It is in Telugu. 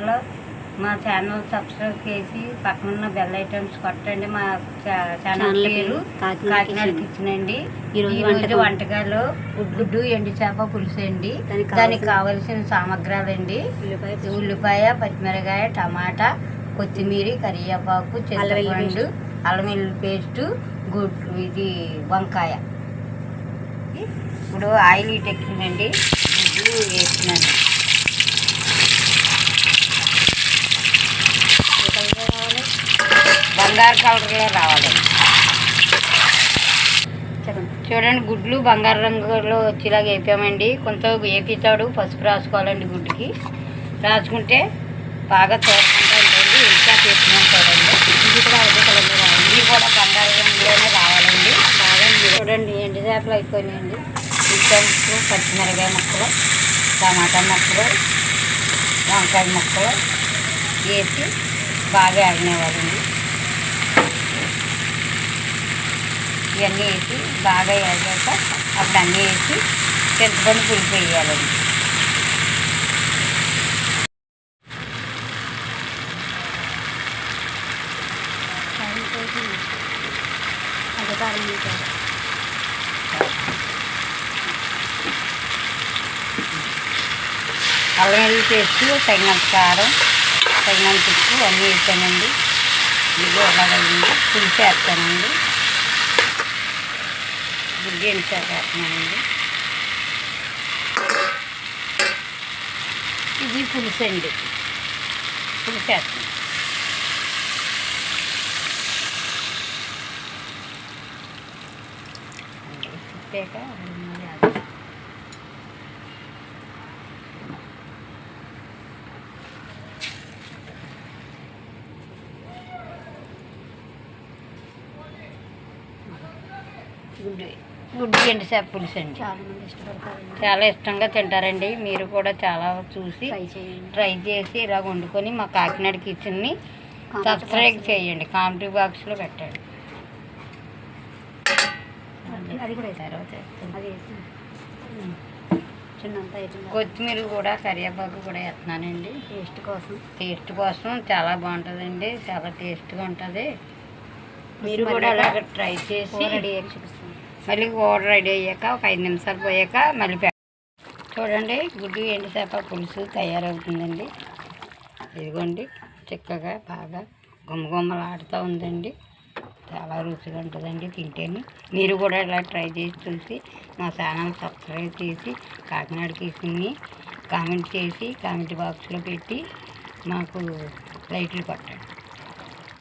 లో మా ఛానల్ సబ్స్క్రైబ్ చేసి పక్కన ఉన్న బెల్ ఐటమ్స్ కొట్టండి. మా ఛానల్ పేరు కాకినాడ కిచెన్. అండి ఈ రోజు ఈ రోజు వంటకం. వంటకాలు గుడ్డు ఎండు చేప పులుసు అండి. దానికి కావాల్సిన- సామగ్రాలు అండి ఉల్లిపాయ పచ్చిమిరకాయ టమాటా కొత్తిమీర కరివేపాకు చింతపండు అల్లం వెల్లుల్లి పేస్టు గుడ్డు ఇది వంకాయ. ఇప్పుడు ఆయిల్ ఇటు ఎక్కిందండి. గుడ్లు వేస్తున్నాను. బంగారు కలర్లో రావాలండి చూడండి గుడ్లు బంగారు రంగులో వచ్చేలాగా వేపామండి కొంత వేపితాడు పసుపు రాసుకోవాలండి గుడ్డుకి. రాసుకుంటే బాగా తోడుకుంటూ ఉంటుంది. ఇంకా తీసుకున్నాం చూడండి. ఇది కూడా అదే కలర్లో రావాలి. ఇది కూడా బంగారు రంగులోనే రావాలండి. బాగా చూడండి ఎండు చేపలు అయిపోయినాయండి. ఇంకా ముక్కలు పచ్చిమిరకాయ ముక్కలు టమాటా ముక్కలు వంకాయ ముక్కలు వేసి బాగా ఆగినవాళ్ళండి ఇవన్నీ వేసి బాగా వేగాక అప్పుడు అన్నీ వేసి చింతపండు పులుపు వేయాలండి. అల్లం వెల్లుల్లి పేస్ట్ తగినంత కారం తగినంత ఉప్పు అన్నీ వేసానండి. ఇది ఎలాగైంది పులుసు వేస్తానండి గుడ్డి ఎంచాక వేస్తున్నానండి ఇది పులుసు అండి పులుసు వేస్తాను తిప్పాక మళ్ళీ అది గుడ్డు గుడ్డు ఎండు చేప పులుసు అండి. చాలా ఇష్టంగా తింటారండి. మీరు కూడా చాలా చూసి ట్రై చేసి ఇలా వండుకొని మా కాకినాడ కిచెన్ని సబ్స్క్రైబ్ చేయండి. కామెంటరీ బాక్స్లో పెట్టండి. కొత్తిమీర కూడా కరివేపాకు కూడా వేస్తున్నానండి. టేస్ట్ కోసం. టేస్ట్ కోసం చాలా బాగుంటుందండి. చాలా టేస్ట్గా ఉంటుంది. మీరు కూడా అలాగ ట్రై చేసి చూపిస్తాను. మళ్ళీ కూర రెడీ అయ్యాక ఒక ఐదు నిమిషాలు పోయాక మళ్ళీ చూడండి గుడ్డు ఎండు చేప పులుసు తయారవుతుందండి. ఇదిగోండి చిక్కగా బాగా గుమ్మగుమ్మలాడుతూ ఉందండి. చాలా రుచిగా ఉంటుందండి తింటేనే. మీరు కూడా ఇలా ట్రై చేసి చూసి మా ఛానల్ సబ్స్క్రైబ్ చేసి కాకినాడ కిచెన్ని కామెంట్ చేసి కామెంట్ బాక్స్లో పెట్టి మాకు లైట్లు కొట్టండి.